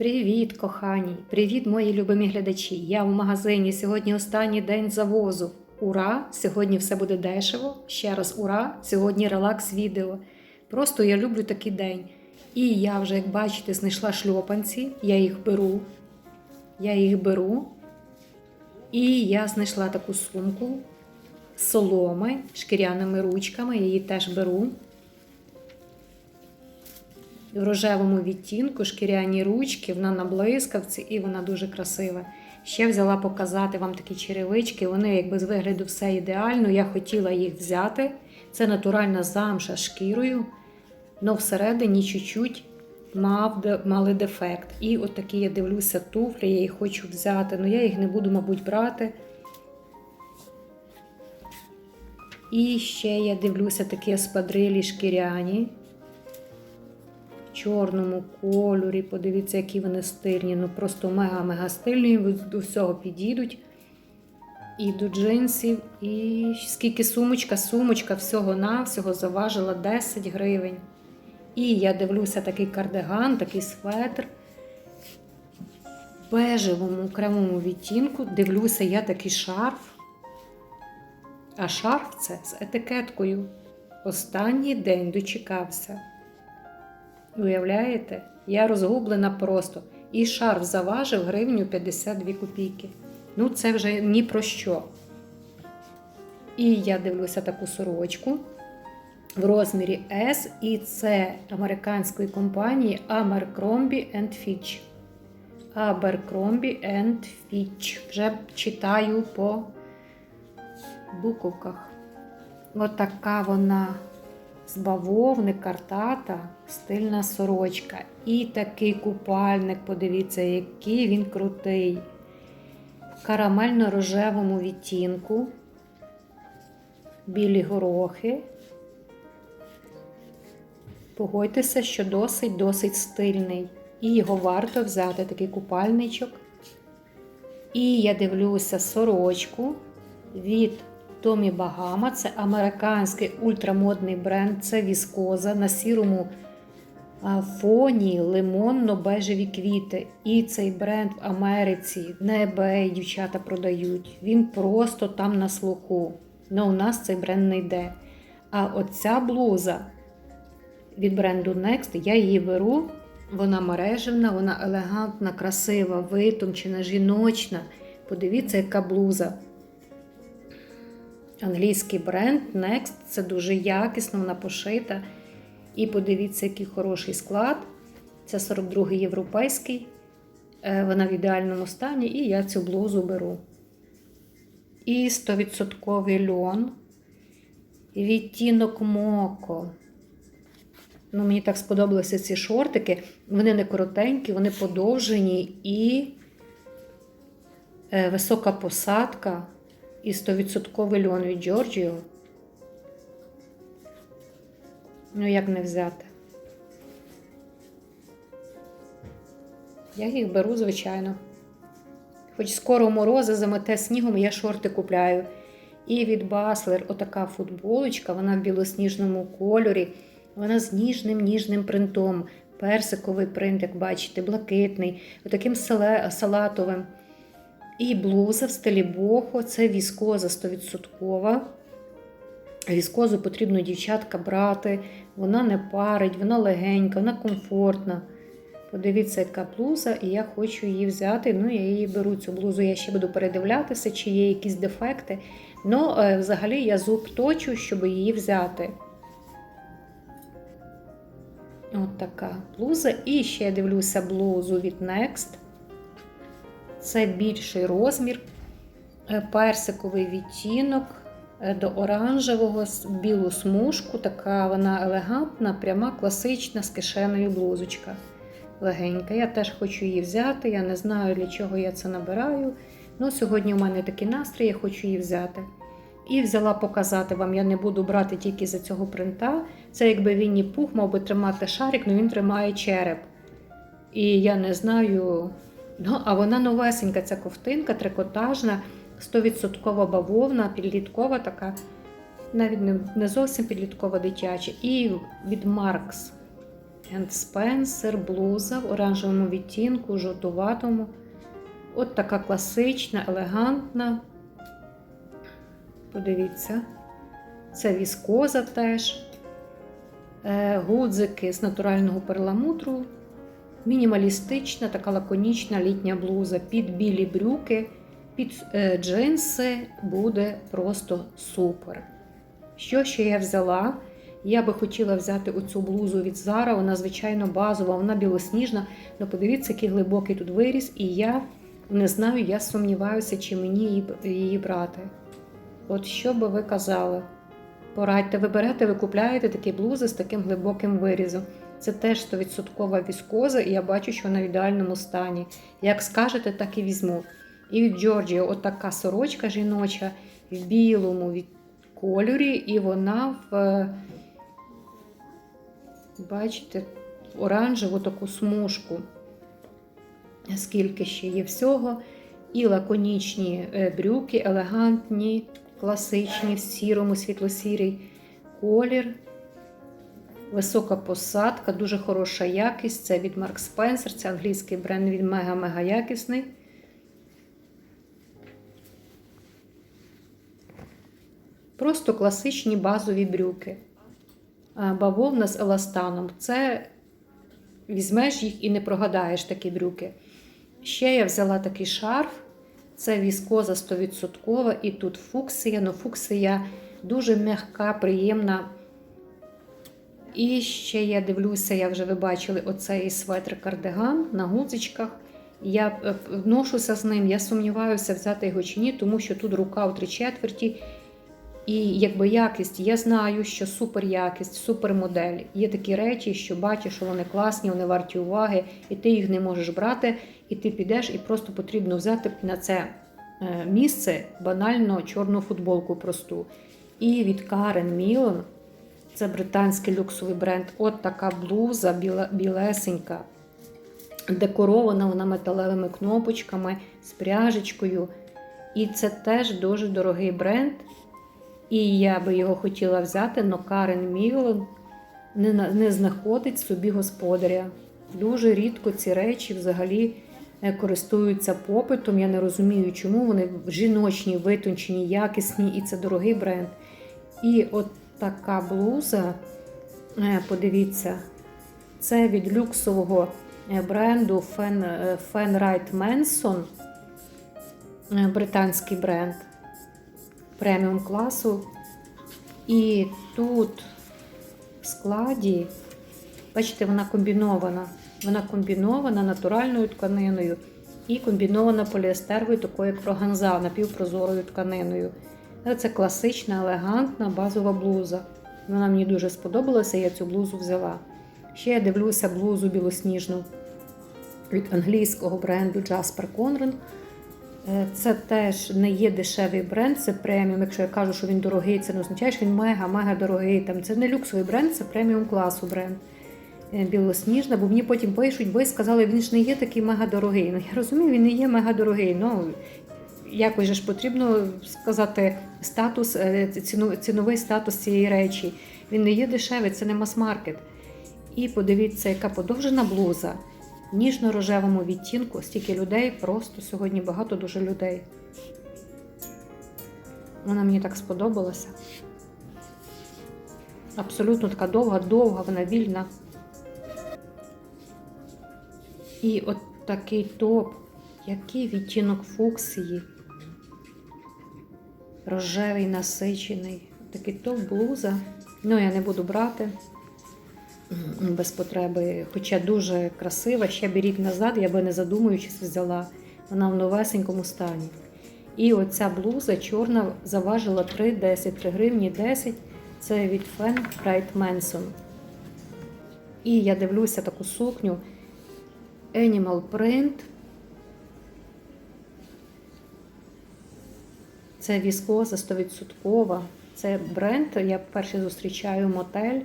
Привіт, кохані! Привіт, мої любимі глядачі! Я в магазині. Сьогодні останній день завозу. Ура! Сьогодні все буде дешево. Ще раз ура! Сьогодні релакс відео. Просто я люблю такий день. І я вже, як бачите, знайшла шльопанці. Я їх беру. Я їх беру. І я знайшла таку сумку з соломи, шкіряними ручками. Я її теж беру в рожевому відтінку, шкіряні ручки, вона на блискавці і вона дуже красива. Ще взяла показати вам такі черевички. Вони, якби з вигляду все ідеально. Я хотіла їх взяти. Це натуральна замша шкірою, але всередині чуть-чуть мав, мали дефект. І от такі я дивлюся туфлі, я їх хочу взяти, але я їх не буду, мабуть, брати. І ще я дивлюся такі спадрилі шкіряні чорному кольорі. Подивіться, які вони стильні. Ну просто мега-мега стильні, до всього підійдуть. І до джинсів, і скільки сумочка, сумочка всього-навсього заважила 10 гривень. І я дивлюся такий кардиган, такий светр. В бежевому окремому відтінку. Дивлюся я такий шарф. А шарф це з етикеткою. Останній день дочекався. Уявляєте? Я розгублена просто. І шарф заважив гривню 52 копійки. Ну, це вже ні про що. І я дивлюся таку сорочку в розмірі S, і це американської компанії Abercrombie Fitch. Abercrombie Fitch. Вже читаю по буковках. Отака вона з бавовни, картата, стильна сорочка. І такий купальник, подивіться, який він крутий. В карамельно-рожевому відтінку, білі горохи. Погодьтеся, що досить-досить стильний. І його варто взяти такий купальничок. І я дивлюся сорочку від Томі Багама це американський ультрамодний бренд, це віскоза на сірому фоні лимонно-бежеві квіти. І цей бренд в Америці на eBay дівчата продають. Він просто там на слуху. Но у нас цей бренд не йде. А оця блуза від бренду Next, я її беру. Вона мережевна, вона елегантна, красива, витончена, жіночна. Подивіться, яка блуза. Англійський бренд Next це дуже якісно, вона пошита. І подивіться, який хороший склад. Це 42-й європейський. Е, Вона в ідеальному стані, і я цю блузу беру. І 100% льон. Відтінок моко. Ну, Мені так сподобалися ці шортики. Вони не коротенькі, вони подовжені і е, висока посадка і 100% льон від Giorgio. Ну, як не взяти? Я їх беру, звичайно. Хоч скоро морози замете снігом, я шорти купляю. І від Баслер отака футболочка, вона в білосніжному кольорі, вона з ніжним ніжним принтом. Персиковий принт, як бачите, блакитний, отаким салатовим. І блуза в стилі бохо, це віскоза 100%. Віскозу потрібно дівчатка брати, вона не парить, вона легенька, вона комфортна. Подивіться, яка блуза, і я хочу її взяти. Ну, я її беру цю блузу, я ще буду передивлятися, чи є якісь дефекти. Ну, взагалі, я зуб точу, щоб її взяти. От така блуза. І ще я дивлюся блузу від Next. Це більший розмір, персиковий відтінок до оранжевого, білу смужку. Така вона елегантна, пряма, класична з кишеною блузочка. Легенька. Я теж хочу її взяти. Я не знаю, для чого я це набираю. Ну, Сьогодні у мене такий настрій, я хочу її взяти. І взяла показати вам, я не буду брати тільки за цього принта. Це якби Вінні Пух мав би тримати шарик, але він тримає череп. І я не знаю. Ну, а вона новесенька, ця ковтинка, трикотажна, 100% бавовна, підліткова така, навіть не, зовсім підліткова дитяча. І від Маркс Spencer, блуза в оранжевому відтінку, жовтуватому. От така класична, елегантна. Подивіться, це віскоза теж. Е, Гудзики з натурального перламутру. Мінімалістична, така лаконічна літня блуза під білі брюки, під е, джинси буде просто супер. Що ще я взяла? Я би хотіла взяти оцю блузу від Zara, вона, звичайно, базова, вона білосніжна. але подивіться, який глибокий тут виріс, і я не знаю, я сумніваюся, чи мені її брати. От що би ви казали? Порадьте, ви берете, ви купляєте такі блузи з таким глибоким вирізом. Це теж 100% віскоза, і я бачу, що вона в ідеальному стані. Як скажете, так і візьму. І від Джорджіо отака сорочка жіноча в білому кольорі, і вона в, е, бачите, в оранжеву таку смужку. Скільки ще є всього. І лаконічні е, брюки, елегантні, класичні, в сірому, світло-сірий колір. Висока посадка, дуже хороша якість. Це від Mark Spencer, це англійський бренд, він мега-мега якісний. Просто класичні базові брюки. Бавовна з еластаном. Це візьмеш їх і не прогадаєш такі брюки. Ще я взяла такий шарф. Це віскоза 100%, і тут фуксія. Ну, фуксія дуже м'яка, приємна. І ще я дивлюся, як вже ви бачили оцей светр кардиган на гудзичках. Я вношуся ношуся з ним, я сумніваюся взяти його чи ні, тому що тут рука у три четверті. І якби якість, я знаю, що супер якість, супер модель. Є такі речі, що бачиш, що вони класні, вони варті уваги, і ти їх не можеш брати, і ти підеш, і просто потрібно взяти на це е, місце банально чорну футболку просту. І від Karen Millen, це британський люксовий бренд. От така блуза біла, білесенька, декорована вона металевими кнопочками з пряжечкою. І це теж дуже дорогий бренд. І я би його хотіла взяти, але Карен Мілен не, не знаходить собі господаря. Дуже рідко ці речі взагалі е, користуються попитом. Я не розумію, чому вони жіночні, витончені, якісні, і це дорогий бренд. І от така блуза, е, подивіться, це від люксового е, бренду Right Manson, британський бренд преміум класу. І тут в складі, бачите, вона комбінована. Вона комбінована натуральною тканиною і комбінована поліестеровою, такою як проганза, напівпрозорою тканиною. Це класична, елегантна базова блуза. Вона мені дуже сподобалася, я цю блузу взяла. Ще я дивлюся блузу білосніжну від англійського бренду Jasper Conran. Е, Це теж не є дешевий бренд, це преміум. Якщо я кажу, що він дорогий, це не означає, що він мега-мега дорогий. Там це не люксовий бренд, це преміум класу бренд. Е, Білосніжна, бо мені потім пишуть, ви сказали, він ж не є такий мега дорогий. Ну я розумію, він не є мега дорогий. Ну якось же ж потрібно сказати статус, е, ціну- ціновий статус цієї речі. Він не є дешевий, це не мас-маркет. І подивіться, яка подовжена блуза ніжно-рожевому відтінку. Стільки людей, просто сьогодні багато дуже людей. Вона мені так сподобалася. Абсолютно така довга, довга, вона вільна. І от такий топ, який відтінок фуксії. Рожевий, насичений. Такий топ блуза. Ну, я не буду брати без потреби. Хоча дуже красива, ще б рік назад, я би не задумуючись взяла. Вона в новесенькому стані. І оця блуза чорна заважила 3,10, 3 гривні 10. Це від Fan Bright Manson. І я дивлюся таку сукню Animal Print. Це віскоза 100%. Це бренд. Я вперше зустрічаю мотель.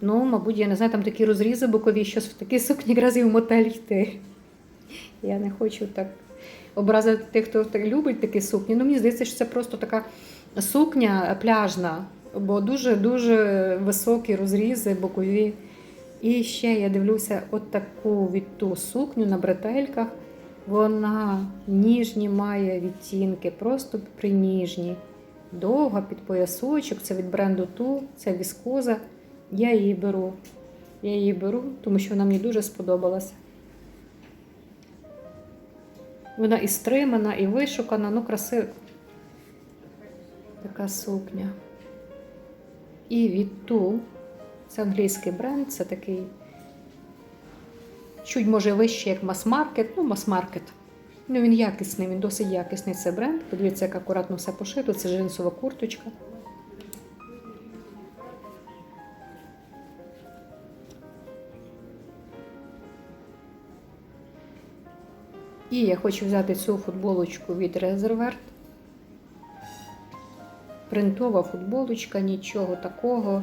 Ну, мабуть, я не знаю, там такі розрізи бокові, що в такій сукні якраз і в мотель йти. Я не хочу так образити тих, хто так любить такі сукні. Ну, мені здається, що це просто така сукня пляжна, бо дуже-дуже високі розрізи бокові. І ще я дивлюся от таку відту сукню на бретельках. Вона ніжні має відтінки, просто приніжні. Довга під поясочок, це від бренду Ту, це віскоза. Я її беру. Я її беру, тому що вона мені дуже сподобалася. Вона і стримана, і вишукана, ну красива. Така сукня. І від Ту, це англійський бренд, це такий чуть може вище, як мас-маркет, ну мас-маркет. Ну він якісний, він досить якісний це бренд. Подивіться, як акуратно все пошито. Це джинсова курточка. І я хочу взяти цю футболочку від Резерверт. Принтова футболочка, нічого такого.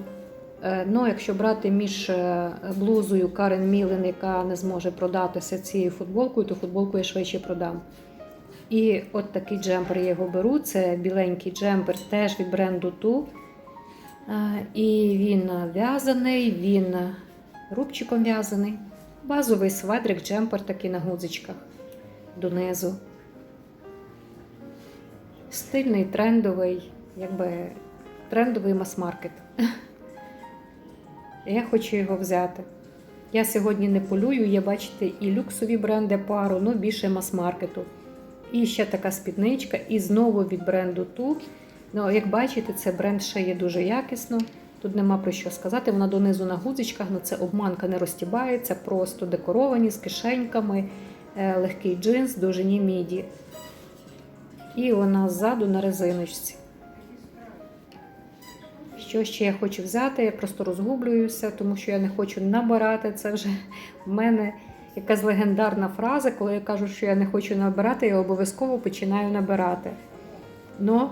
Е, Ну, якщо брати між е, блузою Карен Мілен, яка не зможе продатися цією футболкою, то футболку я швидше продам. І от такий джемпер я його беру. Це біленький джемпер теж від бренду Ту. Е, І він в'язаний, він рубчиком в'язаний. Базовий сведрик, джемпер такий на гудзичках донизу. Стильний, трендовий, якби трендовий мас-маркет. Я хочу його взяти. Я сьогодні не полюю, є, бачите, і люксові бренди пару, ну більше мас-маркету. І ще така спідничка, і знову від бренду Ту. Ну, як бачите, це бренд шиє дуже якісно. Тут нема про що сказати. Вона донизу на гудзичках, ну це обманка не розтібається, просто декоровані з кишеньками, легкий джинс, довжині міді. І вона ззаду на резиночці. Що ще я хочу взяти? Я просто розгублююся, тому що я не хочу набирати. Це вже в мене якась легендарна фраза. Коли я кажу, що я не хочу набирати, я обов'язково починаю набирати. Но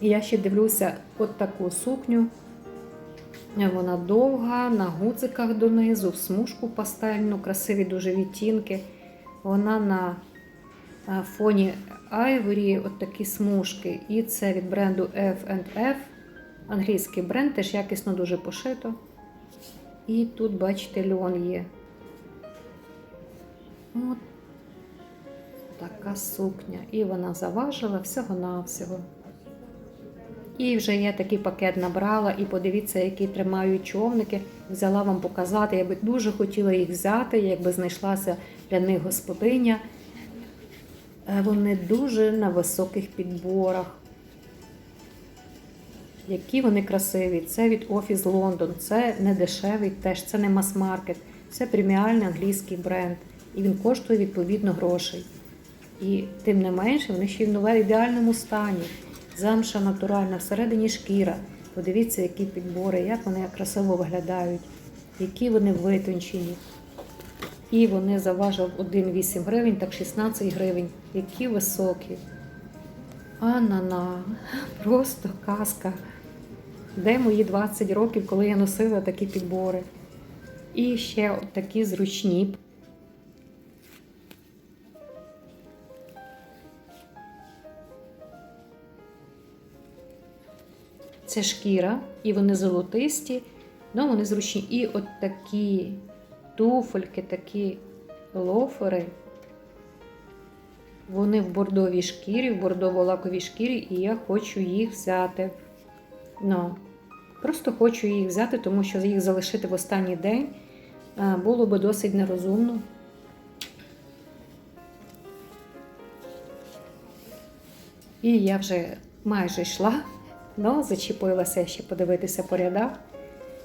я ще дивлюся от таку сукню. Вона довга, на гудзиках донизу, в смужку пастельну, красиві дуже відтінки. Вона на е, фоні Ivory, от такі смужки. І це від бренду F&F. Англійський бренд, теж якісно дуже пошито. І тут, бачите, льон є. От така сукня. І вона заважила всього-навсього. І вже я такий пакет набрала, і подивіться, які тримають човники. Взяла вам показати. Я би дуже хотіла їх взяти, якби знайшлася для них господиня. Е, Вони дуже на високих підборах. Які вони красиві. Це від Office London, це не дешевий, теж це не мас-маркет, це преміальний англійський бренд. І він коштує відповідно грошей. І тим не менше, вони ще й в нове ідеальному стані. Замша натуральна, всередині шкіра. Подивіться, які підбори, як вони красиво виглядають, які вони витончені. І вони заважили 1,8 гривень, так 16 гривень. Які високі. Анана, просто казка. Де мої 20 років, коли я носила такі підбори? І ще такі зручні. Це шкіра, і вони золотисті, але вони зручні. І от такі туфельки, такі лофери. Вони в бордовій шкірі, в бордово-лаковій шкірі, і я хочу їх взяти. Ну, Просто хочу їх взяти, тому що їх залишити в останній день е, було би досить нерозумно. І я вже майже йшла, але зачепилася ще подивитися по рядах.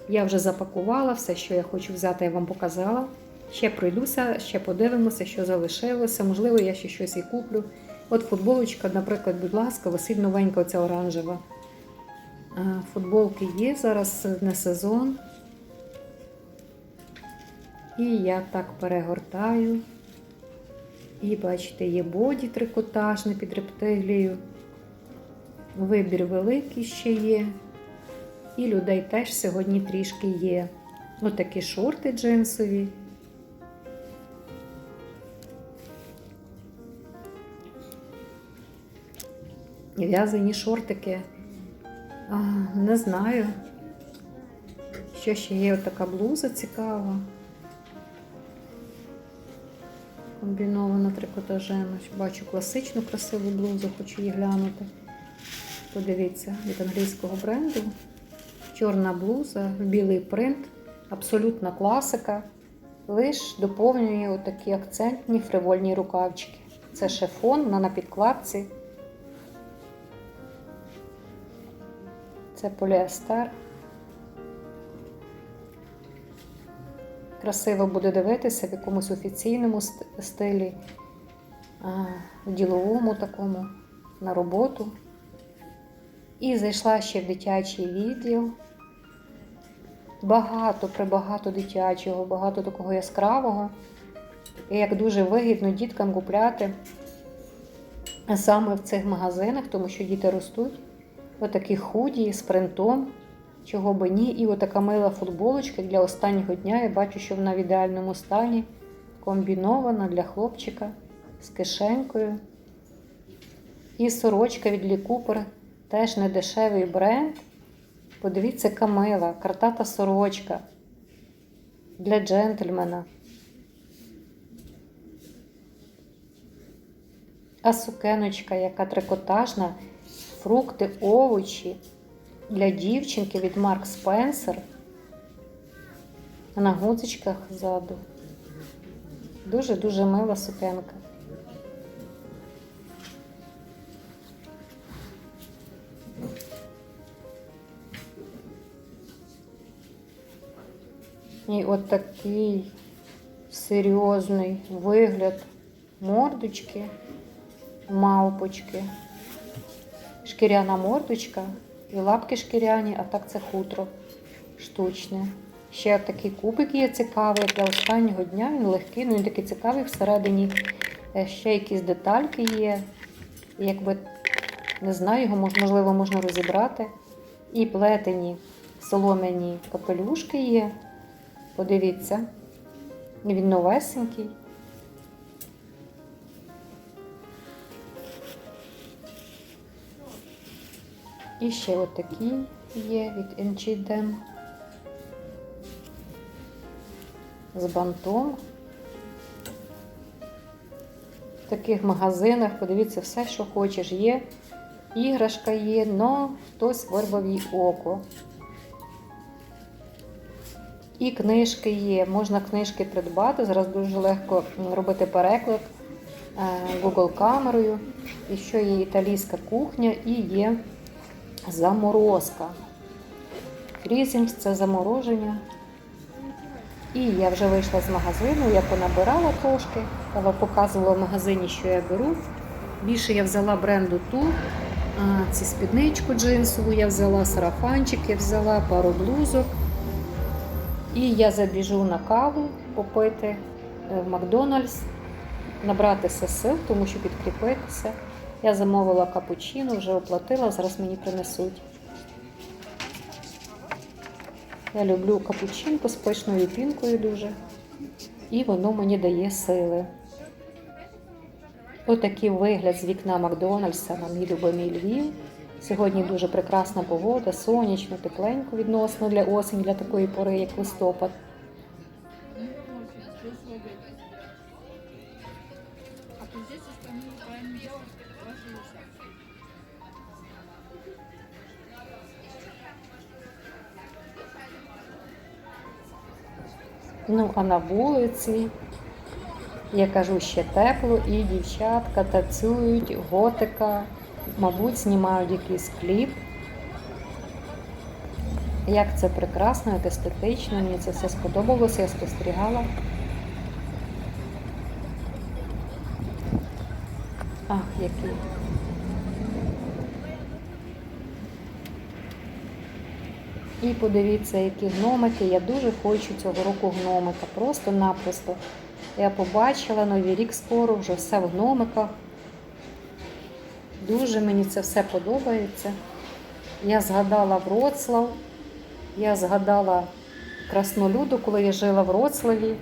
Я вже запакувала все, що я хочу взяти, я вам показала. Ще пройдуся, ще подивимося, що залишилося. Можливо, я ще щось і куплю. От футболочка, наприклад, будь ласка, висить новенька оця оранжева. Футболки є, зараз не сезон. І я так перегортаю. І, бачите, є боді трикотажний під рептилію. Вибір великий ще є. І людей теж сьогодні трішки є. Отакі шорти джинсові. В'язані шортики. А, не знаю, що Ще є така блуза цікава. Комбінована трикотажем. Бачу класичну красиву блузу, хочу її глянути. Подивіться, від англійського бренду. Чорна блуза, білий принт, абсолютна класика. Лиш доповнює отакі акцентні фривольні рукавчики. Це шифон на напідкладці. Це поліестер. Красиво буде дивитися в якомусь офіційному стилі, в діловому такому, на роботу. І зайшла ще в дитячий відділ. Багато, прибагато дитячого, багато такого яскравого. І як дуже вигідно діткам купляти саме в цих магазинах, тому що діти ростуть. Отакі худі з принтом, чого би ні. І отака мила футболочка для останнього дня. Я бачу, що вона в ідеальному стані, комбінована для хлопчика з кишенькою. І сорочка від Лі теж не дешевий бренд. Подивіться, камила, картата сорочка для джентльмена. А сукеночка, яка трикотажна, фрукти, овочі для дівчинки від Марк Спенсер. На гудзичках ззаду. Дуже-дуже мила сукенка. І от такий серйозний вигляд мордочки, мавпочки, шкіряна мордочка і лапки шкіряні, а так це хутро штучне. Ще такий кубик є цікавий для останнього дня. Він легкий, ну він такий цікавий всередині. е, Ще якісь детальки є. Якби не знаю, його можливо можна розібрати. І плетені солом'яні капелюшки є. Подивіться, він новесенький. І ще отакий є від Enchidem. З бантом. В таких магазинах, подивіться, все, що хочеш, є. Іграшка є, але хтось вирвав їй око. І книжки є. Можна книжки придбати. Зараз дуже легко робити переклад е, Google камерою. І ще є італійська кухня і є заморозка. Фрізінг це замороження. І я вже вийшла з магазину, я понабирала трошки, але показувала в магазині, що я беру. Більше я взяла бренду ту. А, Ці спідничку джинсову я взяла, сарафанчик я взяла, пару блузок. І я забіжу на каву попити е, в Макдональдс, набратися сил, тому що підкріпитися. Я замовила капучино, вже оплатила, зараз мені принесуть. Я люблю капучинку з пишною пінкою дуже. І воно мені дає сили. Отакий вигляд з вікна Макдональдса на мій любимий Львів. Сьогодні дуже прекрасна погода, сонячно, тепленько відносно для осені, для такої пори, як листопад. Ну, а на вулиці, я кажу, ще тепло, і дівчатка танцюють, готика, мабуть, знімають якийсь кліп. Як це прекрасно, як естетично, мені це все сподобалося, я спостерігала. Ах, який. І подивіться, які гномики. Я дуже хочу цього року гномика. Просто-напросто. Я побачила новий рік скоро, вже все в гномиках. Дуже мені це все подобається. Я згадала Вроцлав, я згадала Краснолюду, коли я жила в Вроцлаві.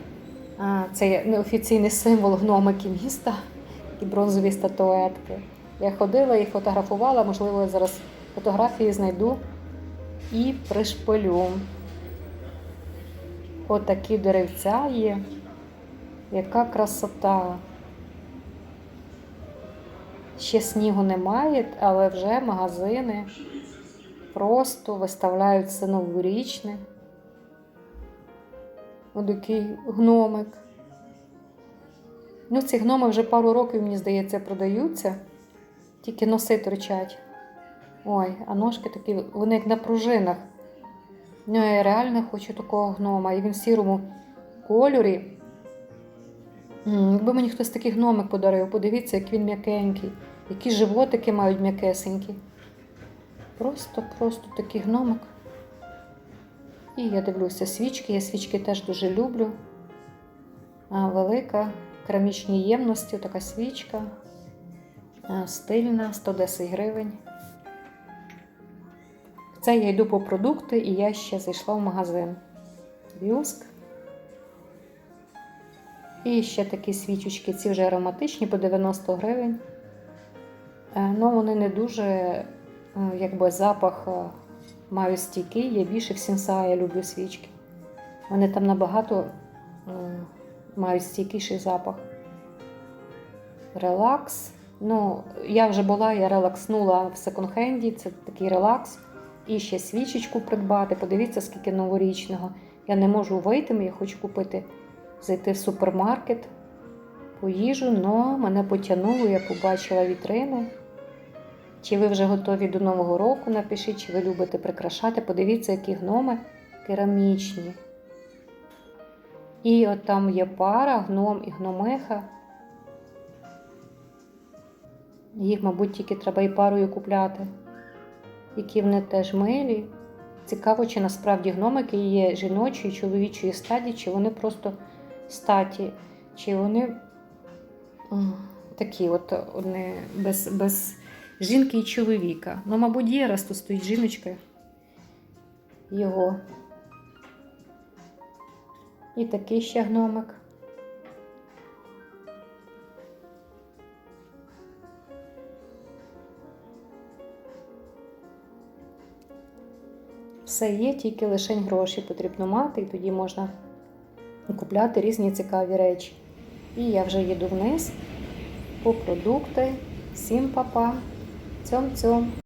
Це неофіційний символ гномики міста, такі бронзові статуетки. Я ходила і фотографувала, можливо, я зараз фотографії знайду і пришпилю. Отакі деревця є. Яка красота. Ще снігу немає, але вже магазини просто виставляють все новорічне. Отакий гномик. Ну, ці гноми вже пару років, мені здається, продаються. Тільки носи торчать. Ой, а ножки такі, вони як на пружинах. Ну, я реально хочу такого гнома. І він в сірому кольорі. Якби мені хтось такий гномик подарив, подивіться, як він м'якенький. Які животики мають м'якесенькі. Просто, просто такий гномик. І я дивлюся свічки. Я свічки теж дуже люблю. Велика, керамічні ємності, така свічка. Стильна, 110 гривень. Це я йду по продукти, і я ще зайшла в магазин. Бюск. І ще такі свічечки, ці вже ароматичні по 90 гривень. Е, Ну, вони не дуже, е, якби запах е, мають стійкий. Я більше в Сінсая люблю свічки. Вони там набагато мають стійкіший запах. Релакс. Ну, я вже була, я релакснула в секонд-хенді, це такий релакс. І ще свічечку придбати. Подивіться, скільки новорічного. Я не можу вийти, я хочу купити, зайти в супермаркет по їжу, але мене потягнуло, я побачила вітрини. Чи ви вже готові до Нового року? Напишіть, чи ви любите прикрашати. Подивіться, які гноми керамічні. І от там є пара, гном і гномиха. Їх, мабуть, тільки треба і парою купляти. Які вони теж милі. Цікаво, чи насправді гномики є жіночої, чоловічої стаді, чи вони просто статі, чи вони такі, от вони без, без жінки і чоловіка. Ну, мабуть, є, раз тут стоїть жіночка його. І такий ще гномик. Все є, тільки лише гроші потрібно мати, і тоді можна купляти різні цікаві речі. І я вже їду вниз по продукти. Всім па-па. Цьом-цьом.